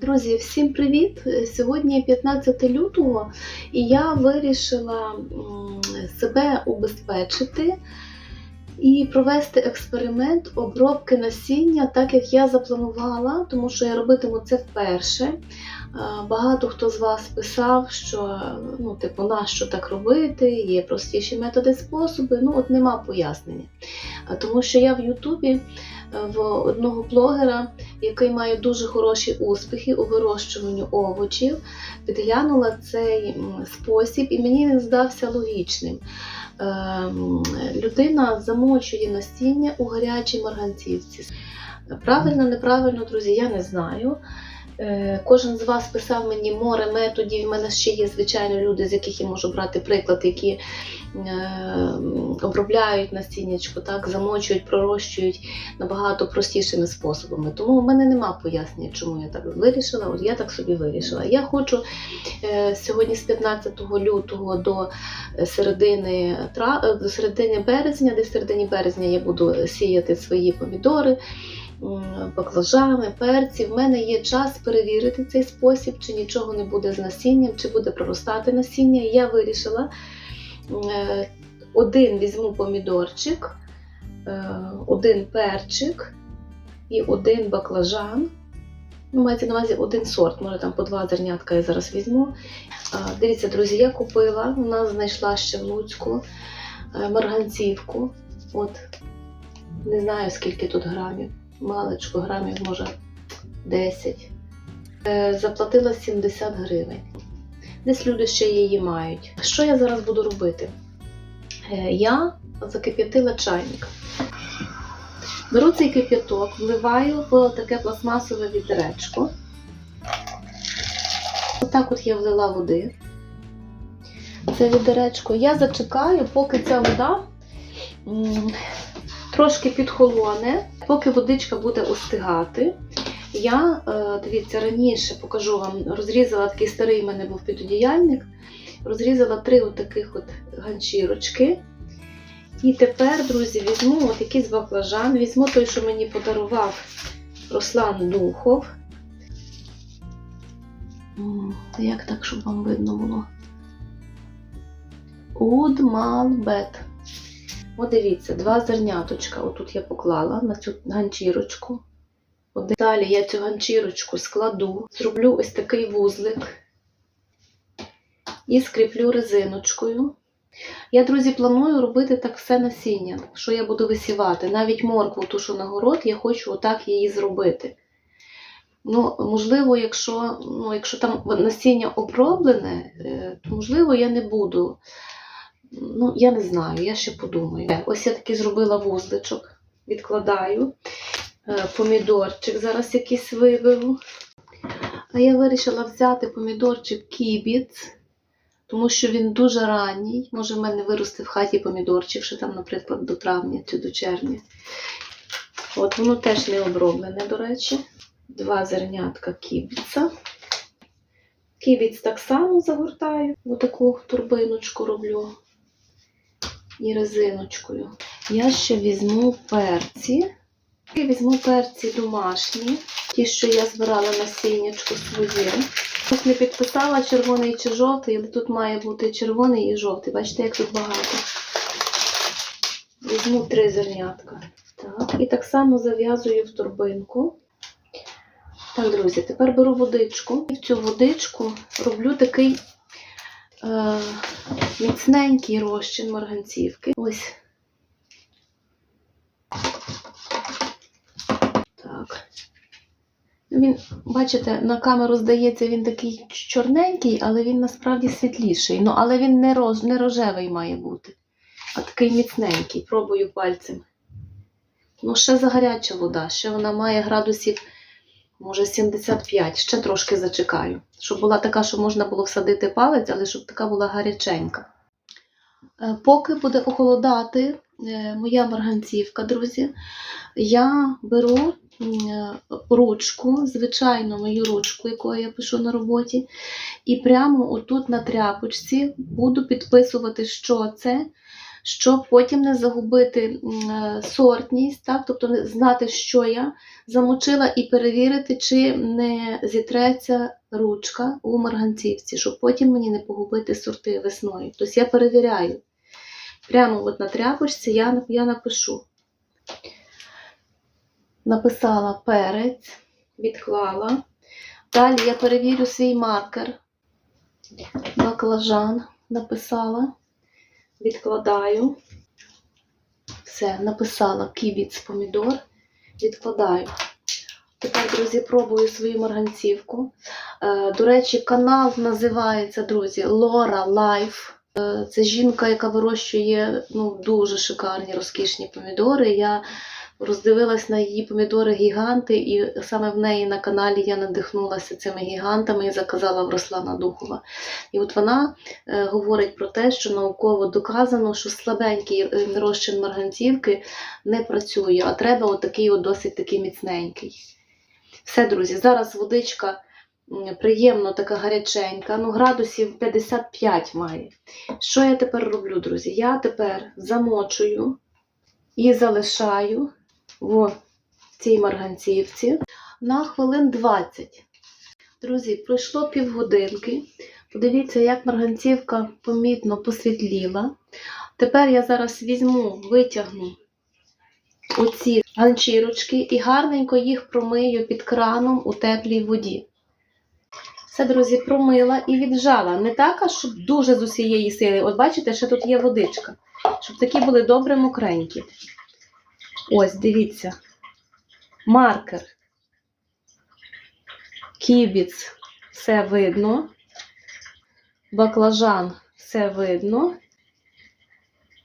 Друзі, всім привіт! Сьогодні 15 лютого, і я вирішила себе убезпечити і провести експеримент обробки насіння, так як я запланувала, тому що я робитиму це вперше. Е, Багато хто з вас писав, що ну, типу, нащо так робити, є простіші методи, способи. Ну, от нема пояснення. Е, Тому що я в Ютубі в одного блогера який має дуже хороші успіхи у вирощуванні овочів, підглянула цей спосіб, і мені він здався логічним. Ем, Людина замочує насіння у гарячій марганцівці. Правильно, неправильно, друзі, я не знаю. Е, Кожен з вас писав мені море методів. У мене ще є звичайно люди, з яких я можу брати приклад, які е, обробляють насіннячко, так, замочують, пророщують набагато простішими способами. Тому в мене нема пояснення, чому я так вирішила. От я так собі вирішила. Я хочу е, сьогодні з 15 лютого до середини, до середини березня, десь середині березня я буду сіяти свої помідори. Баклажани, перці. В мене є час перевірити цей спосіб, чи нічого не буде з насінням, чи буде проростати насіння. І я вирішила е, один візьму помідорчик, е, один перчик і один баклажан. Ну, мається на увазі один сорт, може там по два зернятка я зараз візьму. Дивіться, друзі, я купила, вона знайшла ще в Луцьку е, марганцівку. От, не знаю скільки тут грамів. Маличко, грамів, може 10. Е, Заплатила 70 гривень. Десь люди ще її мають. Що я зараз буду робити? Е, Я закип'ятила чайник. Беру цей кип'яток, вливаю в таке пластмасове відеречко. Отак от я влила води. Це відеречко. Я зачекаю, поки ця вода м, трошки підхолоне, поки водичка буде остигати. Я, е, дивіться, раніше покажу вам, розрізала такий старий в мене був підодіяльник, розрізала три отаких от ганчірочки. І тепер, друзі, візьму от якийсь баклажан, візьму той, що мені подарував Руслан Духов. Як так, щоб вам видно було? Удмалбет. От дивіться, два зерняточка. Отут я поклала на цю ганчірочку. От Далі я цю ганчірочку складу, зроблю ось такий вузлик і скріплю резиночкою. Я, друзі, планую робити так все насіння, що я буду висівати. Навіть моркву, ту, що на город, я хочу отак її зробити. Ну, можливо, якщо, ну, якщо там насіння оброблене, е, то можливо я не буду. Ну, я не знаю, я ще подумаю. Ось я таки зробила вузличок, відкладаю. Е, Помідорчик зараз якийсь виберу. А я вирішила взяти помідорчик кібіц, тому що він дуже ранній. Може, в мене виросте в хаті помідорчик, що там, наприклад, до травня чи до червня. От воно теж не оброблене, до речі. Два зернятка кібіца. Кібіць так само загортаю, отаку турбиночку роблю і резиночкою. Я ще візьму перці. І візьму перці домашні, ті, що я збирала насіннячку своє. Ось не підписала червоний чи жовтий, але тут має бути червоний і жовтий. Бачите, як тут багато. Візьму три зернятка. Так, і так само зав'язую в торбинку. Так, друзі, тепер беру водичку. І в цю водичку роблю такий е, міцненький розчин марганцівки. Ось. Так. Він, бачите, на камеру здається, він такий чорненький, але він насправді світліший. Ну, але він не, роз, не рожевий має бути, а такий міцненький. Пробую пальцем. Ну, ще загаряча вода, ще вона має градусів, може, 75. Ще трошки зачекаю. Щоб була така, що можна було всадити палець, але щоб така була гаряченька. Е, Поки буде охолодати е, моя марганцівка, друзі, я беру е, ручку, звичайно, мою ручку, якою я пишу на роботі, і прямо отут на тряпочці буду підписувати, що це, щоб потім не загубити е, сортність, так? тобто знати, що я замочила, і перевірити, чи не зітреться ручка у марганцівці, щоб потім мені не погубити сорти весною. Тобто я перевіряю. Прямо от на тряпочці я, я напишу. Написала перець, відклала. Далі я перевірю свій маркер. Баклажан написала, відкладаю. Все, написала кібіц помідор, відкладаю. Тепер, друзі, пробую свою марганцівку. Е, До речі, канал називається, друзі, Лора Life. Е, Це жінка, яка вирощує ну, дуже шикарні, розкішні помідори. Я роздивилась на її помідори гіганти, і саме в неї на каналі я надихнулася цими гігантами і заказала в Руслана Духова. І от вона е, говорить про те, що науково доказано, що слабенький е, розчин марганцівки не працює, а треба отакий от досить такий міцненький. Все, друзі, зараз водичка приємно така гаряченька, ну градусів 55 має. Що я тепер роблю, друзі? Я тепер замочую і залишаю в цій марганцівці на хвилин 20. Друзі, пройшло півгодинки. Подивіться, як марганцівка помітно посвітліла. Тепер я зараз візьму, витягну оці ганчірочки і гарненько їх промию під краном у теплій воді. Все, друзі, промила і віджала. Не так, щоб дуже з усієї сили. От бачите, ще тут є водичка. Щоб такі були добре мокренькі. Ось, дивіться. Маркер. Кібіц. Все видно. Баклажан. Все видно.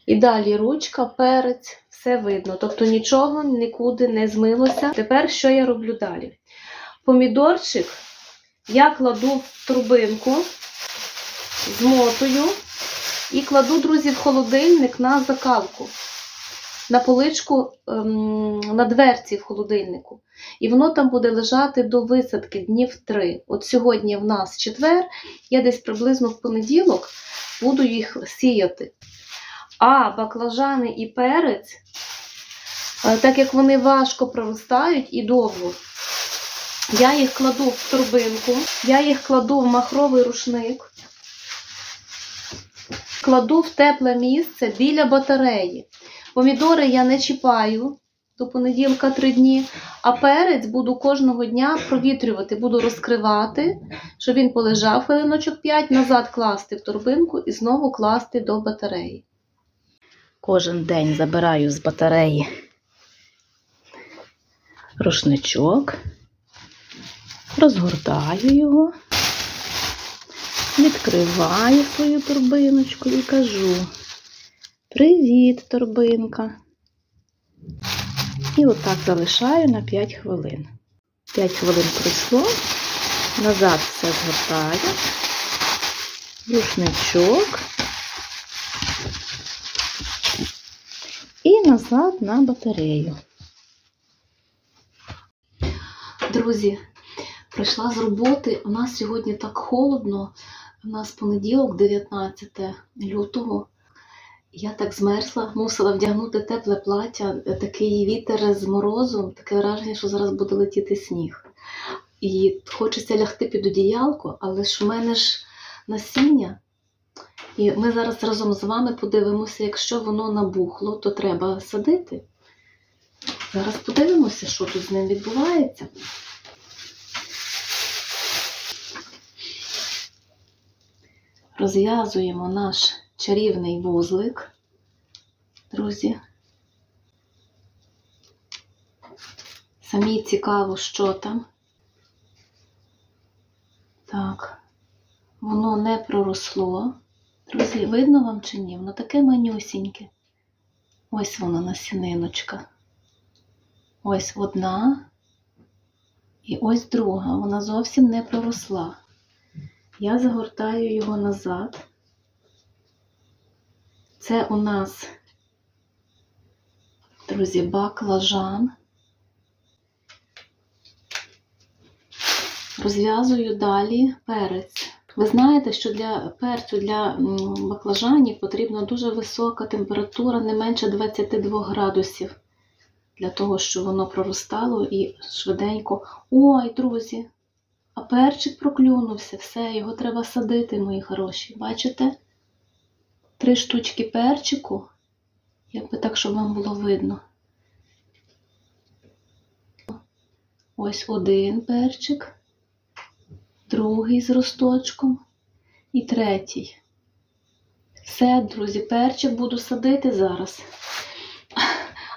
І далі ручка, перець, все видно. Тобто нічого нікуди не змилося. Тепер що я роблю далі? Помідорчик я кладу в трубинку, змотую і кладу, друзі, в холодильник на закалку. На поличку ем, на дверці в холодильнику. І воно там буде лежати до висадки днів три. От сьогодні в нас четвер, я десь приблизно в понеділок буду їх сіяти. А баклажани і перець, е, так як вони важко проростають і довго, я їх кладу в турбинку, я їх кладу в махровий рушник, кладу в тепле місце біля батареї. Помідори я не чіпаю до понеділка три дні, а перець буду кожного дня провітрювати, буду розкривати, щоб він полежав хвилиночок 5, назад класти в турбинку і знову класти до батареї. Кожен день забираю з батареї рушничок, розгортаю його, відкриваю свою торбиночку і кажу: Привіт, торбинка! І отак залишаю на 5 хвилин. 5 хвилин пройшло, назад все згортаю, рушничок. І назад на батарею. Друзі, прийшла з роботи. У нас сьогодні так холодно. У нас понеділок, 19 лютого. Я так змерзла, мусила вдягнути тепле плаття, такий вітер з морозом, таке враження, що зараз буде летіти сніг. І хочеться лягти під одіялко, але ж в мене ж насіння. І ми зараз разом з вами подивимося, якщо воно набухло, то треба садити. Зараз подивимося, що тут з ним відбувається. Розв'язуємо наш чарівний вузлик, друзі. Самі цікаво, що там. Так, воно не проросло. Друзі, видно вам чи ні? Воно таке манюсіньке. Ось воно насіниночка. Ось одна. І ось друга. Вона зовсім не проросла. Я загортаю його назад. Це у нас, друзі, баклажан. Розв'язую далі перець. Ви знаєте, що для перцю, для баклажанів потрібна дуже висока температура, не менше 22 градусів, для того, щоб воно проростало і швиденько. Ой, друзі, а перчик проклюнувся, все, його треба садити, мої хороші. Бачите? Три штучки перчику, якби так, щоб вам було видно. Ось один перчик, другий з росточком і третій. Все, друзі, перчик буду садити зараз.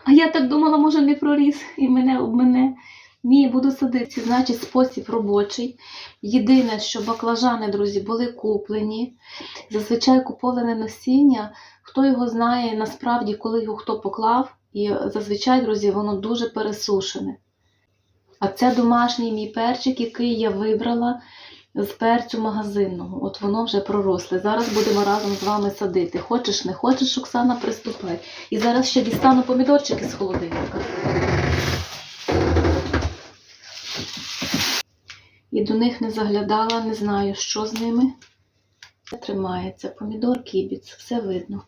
А я так думала, може не проріс і мене об мене. Ні, буду садити, значить, спосіб робочий. Єдине, що баклажани, друзі, були куплені. Зазвичай куплене насіння, хто його знає насправді, коли його хто поклав, і зазвичай, друзі, воно дуже пересушене. А це домашній мій перчик, який я вибрала з перцю магазинного. От воно вже проросле. Зараз будемо разом з вами садити. Хочеш, не хочеш, Оксана, приступай. І зараз ще дістану помідорчики з холодильника. І до них не заглядала, не знаю, що з ними. Тримається. Помідор, кібіц, все видно.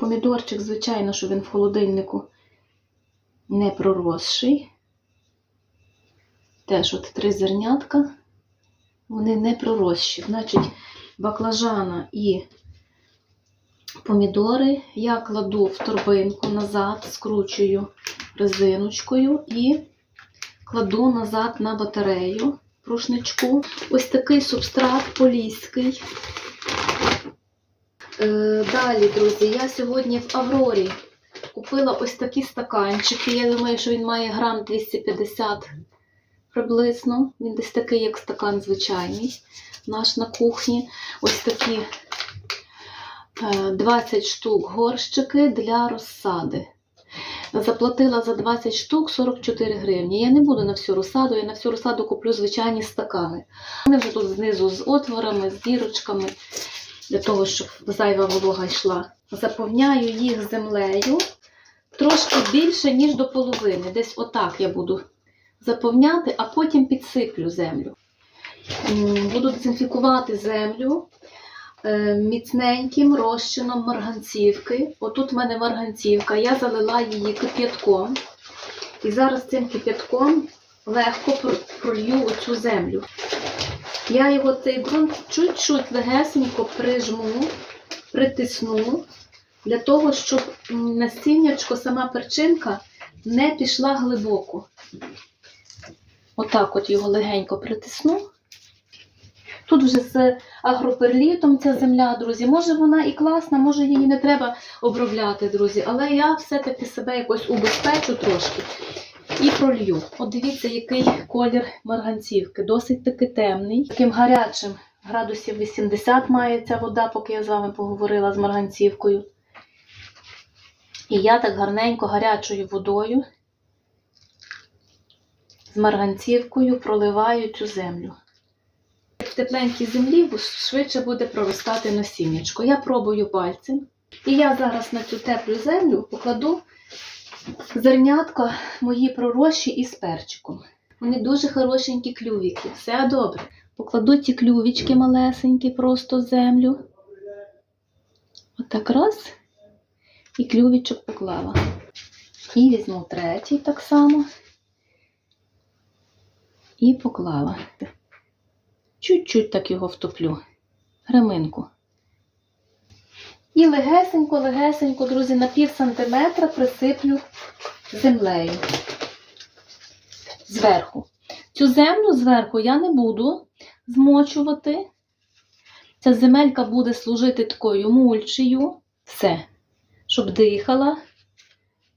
Помідорчик, звичайно, що він в холодильнику не проросший. Теж от три зернятка, вони не проросші. Значить, баклажана і помідори я кладу в торбинку назад, скручую резиночкою і кладу назад на батарею рушничку. Ось такий субстрат поліський. Е, Далі, друзі, я сьогодні в Аврорі купила ось такі стаканчики. Я думаю, що він має грам 250 приблизно. Він десь такий, як стакан звичайний, наш на кухні. Ось такі е, 20 штук горщики для розсади. Заплатила за 20 штук 44 гривні. Я не буду на всю розсаду, я на всю розсаду куплю звичайні стакани. Вони вже тут знизу з отворами, з дірочками, для того, щоб зайва волога йшла. Заповняю їх землею трошки більше, ніж до половини. Десь отак я буду заповняти, а потім підсиплю землю. Буду дезінфікувати землю міцненьким розчином марганцівки. Отут в мене марганцівка, я залила її кип'ятком. І зараз цим кип'ятком легко пролью оцю землю. Я його цей ґрунт чуть-чуть легесенько прижму, притисну, для того, щоб насіннячко, сама перчинка не пішла глибоко. Отак от його легенько притисну. Тут вже з агроперлітом ця земля, друзі. Може вона і класна, може її не треба обробляти, друзі. Але я все-таки себе якось убезпечу трошки і пролью. От дивіться, який колір марганцівки. Досить таки темний. Таким гарячим градусів 80 має ця вода, поки я з вами поговорила з марганцівкою. І я так гарненько гарячою водою з марганцівкою проливаю цю землю. Тепленькій землі швидше буде проростати насіннячко. Я пробую пальцем. І я зараз на цю теплу землю покладу зернятка мої пророщі із перчиком. Вони дуже хорошенькі клювіки, все добре. Покладу ті клювічки малесенькі просто землю. Отак раз. І клювічок поклала. І візьму третій так само. І поклала. Чуть-чуть так його втоплю. Граминку. І легесенько, легесенько, друзі, на пів сантиметра присиплю землею. Зверху. Цю землю зверху я не буду змочувати. Ця земелька буде служити такою мульчею. Все. Щоб дихала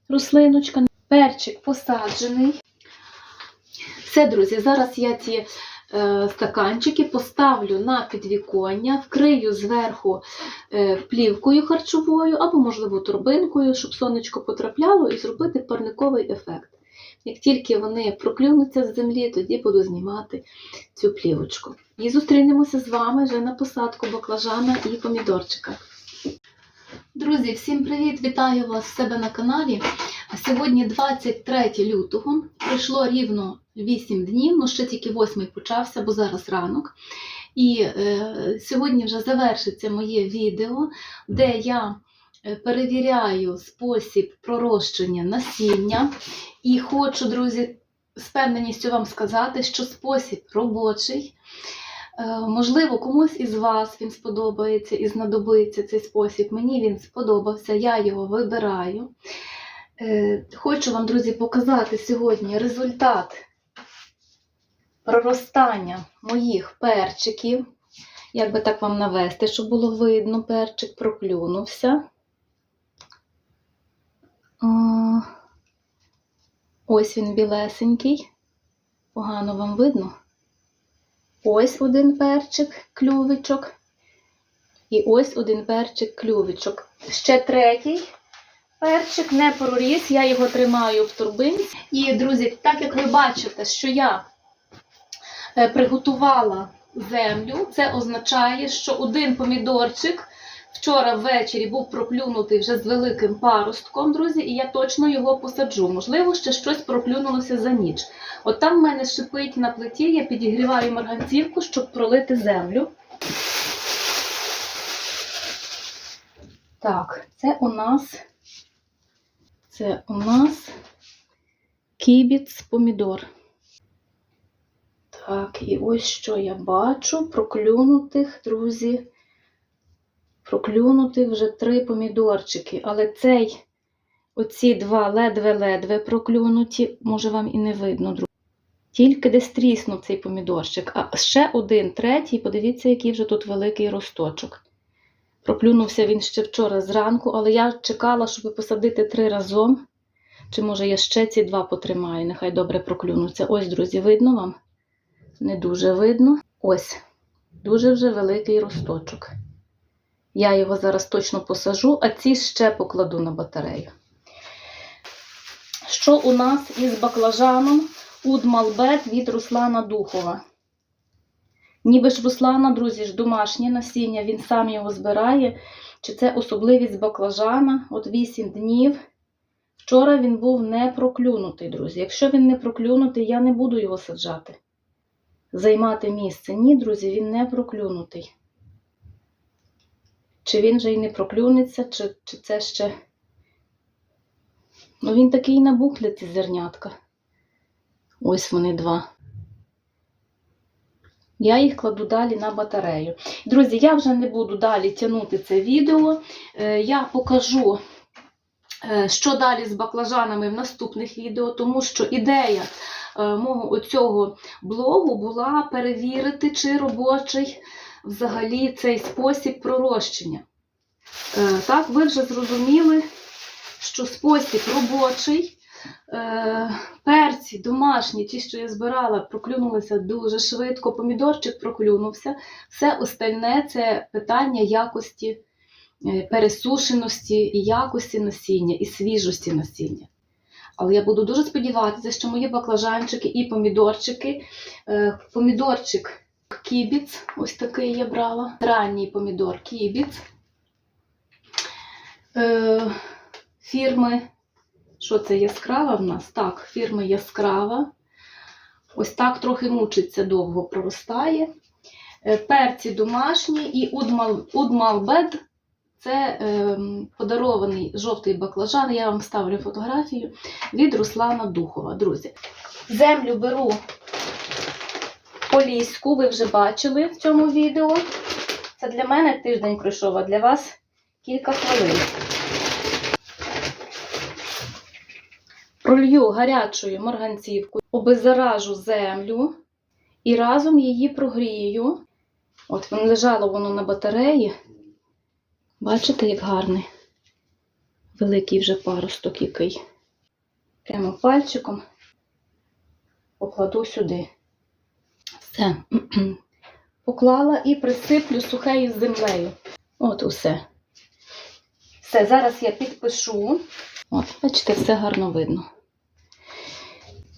рослиночка. Перчик посаджений. Все, друзі, зараз я ці стаканчики поставлю на підвіконня, вкрию зверху е, плівкою харчовою або, можливо, торбинкою, щоб сонечко потрапляло і зробити парниковий ефект. Як тільки вони проклюнуться з землі, тоді буду знімати цю плівочку. І зустрінемося з вами вже на посадку баклажана і помідорчика. Друзі, всім привіт! Вітаю вас в себе на каналі. Сьогодні 23 лютого, пройшло рівно 8 днів, ну ще тільки 8 почався, бо зараз ранок. І е, сьогодні вже завершиться моє відео, де я е, перевіряю спосіб пророщення насіння. І хочу, друзі, з певненістю вам сказати, що спосіб робочий. Е, Можливо, комусь із вас він сподобається і знадобиться цей спосіб. Мені він сподобався, я його вибираю. Е, Хочу вам, друзі, показати сьогодні результат проростання моїх перчиків. Як би так вам навести, щоб було видно, перчик проклюнувся. Ось він білесенький. Погано вам видно. Ось один перчик, клювичок. І ось один перчик, клювичок. Ще третій перчик не проріс, я його тримаю в турбинці. І, друзі, так як ви бачите, що я е, приготувала землю, це означає, що один помідорчик вчора ввечері був проклюнутий вже з великим паростком, друзі, і я точно його посаджу. Можливо, ще щось проклюнулося за ніч. От там в мене шипить на плиті, я підігріваю марганцівку, щоб пролити землю. Так, це у нас це у нас кібіц помідор. Так, і ось що я бачу проклюнутих, друзі. Проклюнутих вже три помідорчики. Але цей, оці два ледве-ледве проклюнуті, може вам і не видно, друзі. Тільки десь тріснув цей помідорчик. А ще один, третій, подивіться, який вже тут великий росточок. Проклюнувся він ще вчора зранку, але я чекала, щоб посадити три разом. Чи може я ще ці два потримаю, нехай добре проклюнуться. Ось, друзі, видно вам? Не дуже видно. Ось, дуже вже великий росточок. Я його зараз точно посажу, а ці ще покладу на батарею. Що у нас із баклажаном Удмалбет від Руслана Духова? Ніби ж Руслана, друзі, ж домашнє насіння, він сам його збирає. Чи це особливість баклажана? От 8 днів. Вчора він був не проклюнутий, друзі. Якщо він не проклюнутий, я не буду його саджати. Займати місце. Ні, друзі, він не проклюнутий. Чи він же й не проклюнеться, чи, чи це ще. Ну, він такий набухлий, ці зернятка. Ось вони два. Я їх кладу далі на батарею. Друзі, я вже не буду далі тягнути це відео. Е, Я покажу, е, що далі з баклажанами в наступних відео, тому що ідея е, мого оцього блогу була перевірити, чи робочий взагалі цей спосіб пророщення. Так, ви вже зрозуміли, що спосіб робочий. Е, Перці домашні, ті, що я збирала, проклюнулися дуже швидко. Помідорчик проклюнувся. Все остальне це питання якості е, пересушеності і якості насіння, і свіжості насіння. Але я буду дуже сподіватися, що мої баклажанчики і помідорчики, е, помідорчик кібіц, ось такий я брала, ранній помідор кібіц фірми. Що це яскрава в нас? Так, фірми яскрава. Ось так трохи мучиться, довго проростає. Е, Перці домашні і удмал, удмалбед це е, подарований жовтий баклажан. Я вам ставлю фотографію від Руслана Духова. Друзі, землю беру поліську, ви вже бачили в цьому відео. Це для мене тиждень пройшов, а для вас кілька хвилин. Пролью гарячою марганцівкою, обеззаражу землю і разом її прогрію. От воно лежало воно на батареї. Бачите, як гарний? Великий вже паросток який. Прямо пальчиком покладу сюди. Все. Поклала і присиплю сухею землею. От усе. Все, зараз я підпишу. От, бачите, все гарно видно.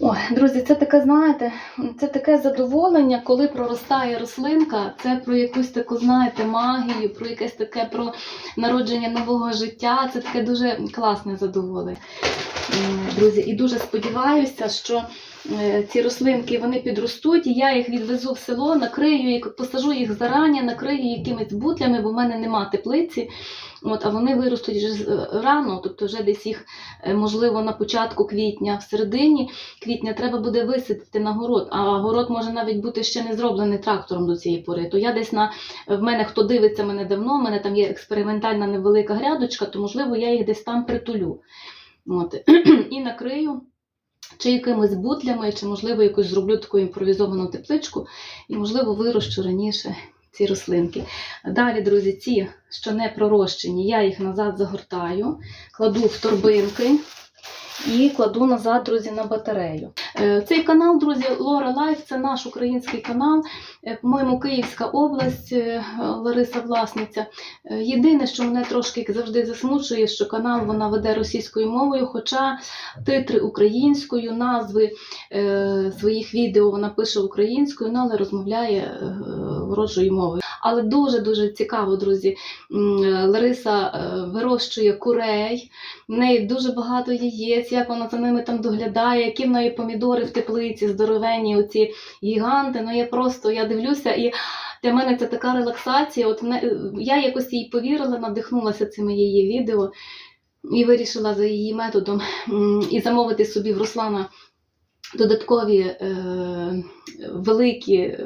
Ой, друзі, це таке, знаєте, це таке задоволення, коли проростає рослинка. Це про якусь таку, знаєте, магію, про якесь таке про народження нового життя. Це таке дуже класне задоволення. Друзі, і дуже сподіваюся, що ці рослинки вони підростуть, і я їх відвезу в село, накрию їх, посажу їх зарані, накрию якимись бутлями, бо в мене нема теплиці. От, а вони виростуть вже е, рано, тобто вже десь їх, е, можливо, на початку квітня, в середині квітня треба буде висадити на город, а город може навіть бути ще не зроблений трактором до цієї пори. То я десь на в мене, хто дивиться мене давно, в мене там є експериментальна невелика грядочка, то можливо я їх десь там притулю. От. І накрию. Чи якимись бутлями, чи, можливо, якусь зроблю таку імпровізовану тепличку, і, можливо, вирощу раніше ці рослинки. Далі, друзі, ці, що не пророщені, я їх назад загортаю, кладу в торбинки і кладу назад, друзі, на батарею. Е, Цей канал, друзі, Лора Лайф це наш український канал. Е, По-моєму, Київська область, е, Лариса власниця. Єдине, що мене трошки завжди засмучує, що канал вона веде російською мовою, хоча титри українською, назви своїх відео вона пише українською, ну, але розмовляє ворожою мовою. Але дуже дуже цікаво, друзі. Лариса вирощує курей, в неї дуже багато яєць, як вона за ними там доглядає, які в неї помідори в теплиці, здоровенні, оці гіганти. Ну я просто я дивлюся і. Для мене це така релаксація. От я якось їй повірила, надихнулася цими її відео і вирішила за її методом і замовити собі в Руслана додаткові е, великі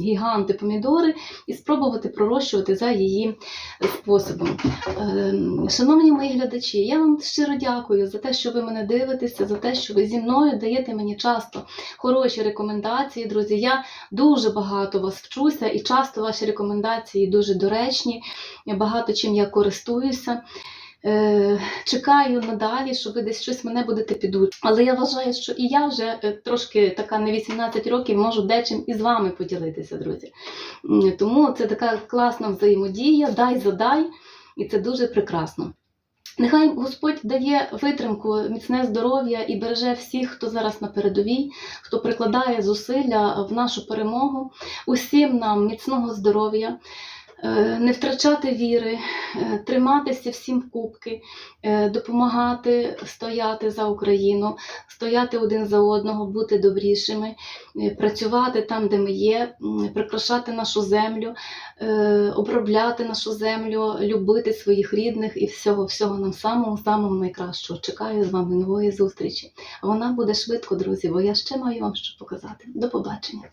гіганти помідори і спробувати пророщувати за її способом. Е, шановні мої глядачі, я вам щиро дякую за те, що ви мене дивитеся, за те, що ви зі мною даєте мені часто хороші рекомендації, друзі. Я дуже багато вас вчуся і часто ваші рекомендації дуже доречні. Багато чим я користуюся. Е, чекаю надалі, що ви десь щось мене будете підуть. Але я вважаю, що і я вже е, трошки така не 18 років можу дечим і з вами поділитися, друзі. Тому це така класна взаємодія, дай задай, і це дуже прекрасно. Нехай Господь дає витримку, міцне здоров'я і береже всіх, хто зараз на передовій, хто прикладає зусилля в нашу перемогу. Усім нам міцного здоров'я, не втрачати віри, е, триматися всім кубки, е, допомагати стояти за Україну, стояти один за одного, бути добрішими, е, працювати там, де ми є, прикрашати нашу землю, е, обробляти нашу землю, любити своїх рідних і всього, всього нам самого, самого найкращого. Чекаю з вами нової зустрічі. Вона буде швидко, друзі, бо я ще маю вам що показати. До побачення.